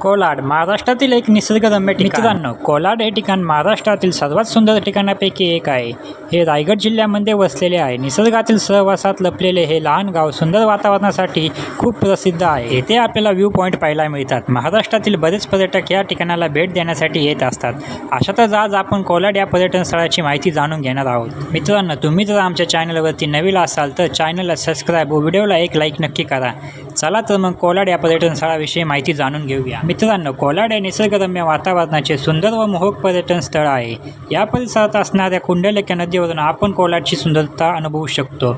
कोलाड महाराष्ट्रातील एक निसर्गरम्य ठिकाण. मित्रांनो कोलाड हे ठिकाण महाराष्ट्रातील सर्वात सुंदर ठिकाणापैकी एक आहे. हे रायगड जिल्ह्यामध्ये वसलेले आहे. निसर्गातील सहवासात लपलेले हे लहान गाव सुंदर वातावरणासाठी खूप प्रसिद्ध आहे. येथे आपल्याला व्ह्यू पॉईंट पाहायला मिळतात. महाराष्ट्रातील बरेच पर्यटक या ठिकाणाला भेट देण्यासाठी येत असतात. अशातच आज आपण कोलाड या पर्यटन स्थळाची माहिती जाणून घेणार आहोत. मित्रांनो तुम्ही जर आमच्या चॅनलवरती नवीन असाल तर चॅनलला सबस्क्राईब व व्हिडिओला एक लाईक नक्की करा. चला तर मग कोलाड या पर्यटन स्थळाविषयी माहिती जाणून घेऊया. मित्रांनो कोलाड हे निसर्गरम्य वातावरणाचे सुंदर व मोहक पर्यटन स्थळ आहे. या परिसरात असणाऱ्या कुंडलेख्या नदीवरून आपण कोलाडची सुंदरता अनुभवू शकतो.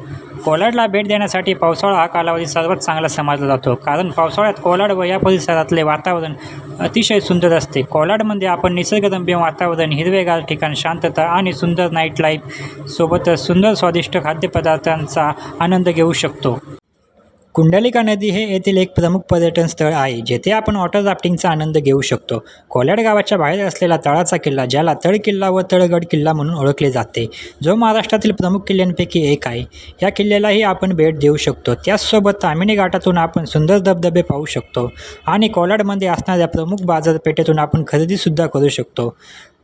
कोलाडला भेट देण्यासाठी पावसाळा हा कालावधी सर्वात चांगला समजला जातो कारण पावसाळ्यात कोलाड व या परिसरातले वातावरण अतिशय सुंदर असते. कोलाडमध्ये आपण निसर्गरम्य वातावरण हिरवेगार ठिकाण शांतता आणि सुंदर नाईट लाईफ सोबतच सुंदर स्वादिष्ट खाद्यपदार्थांचा आनंद घेऊ शकतो. कुंडलिका नदी हे येथील एक प्रमुख पर्यटन स्थळ आहे जेथे आपण वॉटर राफ्टिंगचा आनंद घेऊ शकतो. कोल्याड गावाच्या बाहेर असलेला तळाचा किल्ला ज्याला तळ किल्ला व तळगड किल्ला म्हणून ओळखले जाते जो महाराष्ट्रातील प्रमुख किल्ल्यांपैकी एक आहे. या किल्ल्यालाही आपण भेट देऊ शकतो. त्याचसोबत तामिनी घाटातून आपण सुंदर धबधबे पाहू शकतो आणि कोलाडमध्ये असणाऱ्या प्रमुख बाजारपेठेतून आपण खरेदीसुद्धा करू शकतो.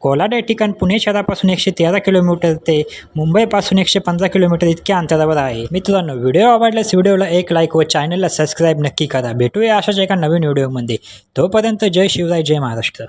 कोलाड हे ठिकाण पुणे शहरापासून एकशे तेरा किलोमीटर ते मुंबईपासून एकशे पंधरा किलोमीटर इतक्या अंतरावर आहे. मित्रांनो व्हिडिओ आवडल्यास व्हिडिओला एक लाईक व चॅनलला सबस्क्राईब नक्की करा. भेटूया अशाच एका नवीन व्हिडिओमध्ये. तोपर्यंत जय शिवराय जय महाराष्ट्र.